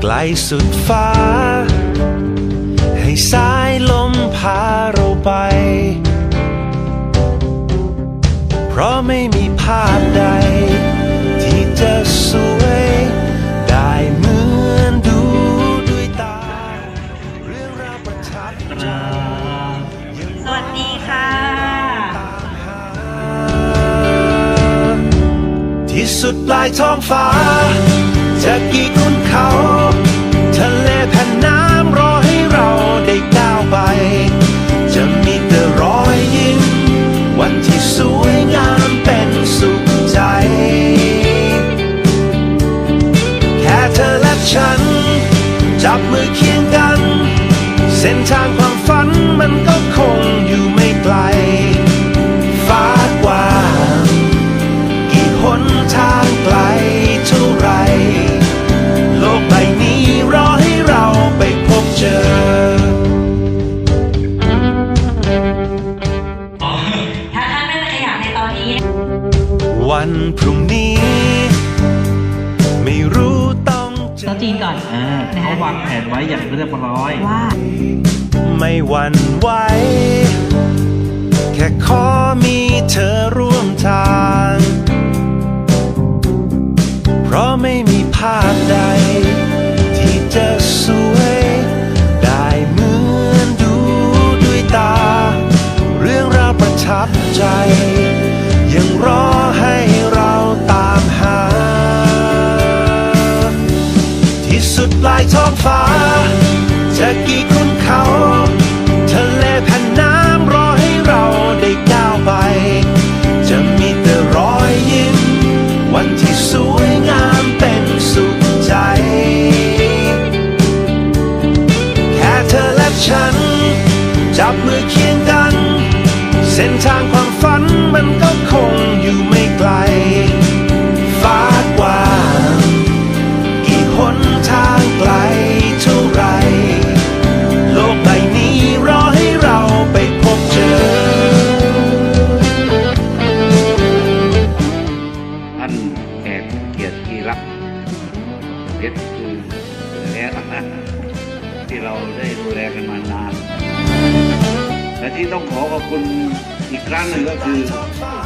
ไกลสุดฟ้า ให้สายลมพาเราไป เพราะไม่มีภาพใด ที่จะสวย ได้เหมือนดูด้วยตา เรื่องราวประทับใจสวัสดีค่ะ ที่สุดปลายท้องฟ้า จะกี่คุณเขา ทะเลแผ่นน้ำ พรุ่งนี้ ไม่รู้ต้องเจโต๊ะอจีนก่อนอ่าเขาวางแผนไว้อย่างเรียบร้อย ว่าไม่หวั่นไหวแค่ขอมีเธอร่วมทาง เพราะไม่มีภาพใด เคียงกัน เส้นทางความฝันมันก็คงอยู่ไม่ไกล ฟ้ากว้างกี่หนทางไกลเท่าไร โลกใบนี้รอให้เราไปพบเจอ ท่านแขกเกียรติที่รักเพชรคือแท้ที่เราได้ดูแลกันมานาน และที่ต้องขอขอบคุณอีกครั้งหนึ่งก็คือ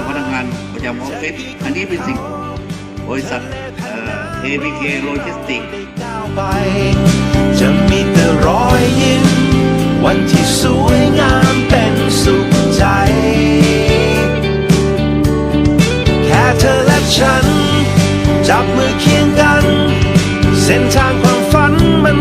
พนักงานประจำออฟฟิศอันนี้เป็นสิ่งบริษัทเอ่อ APK Logistics จะมีแต่รอยยิ้มวันที่สวยงามเป็นสุขใจ แค่เธอและฉัน จับมือเคียงกัน เส้นทางความฝันมัน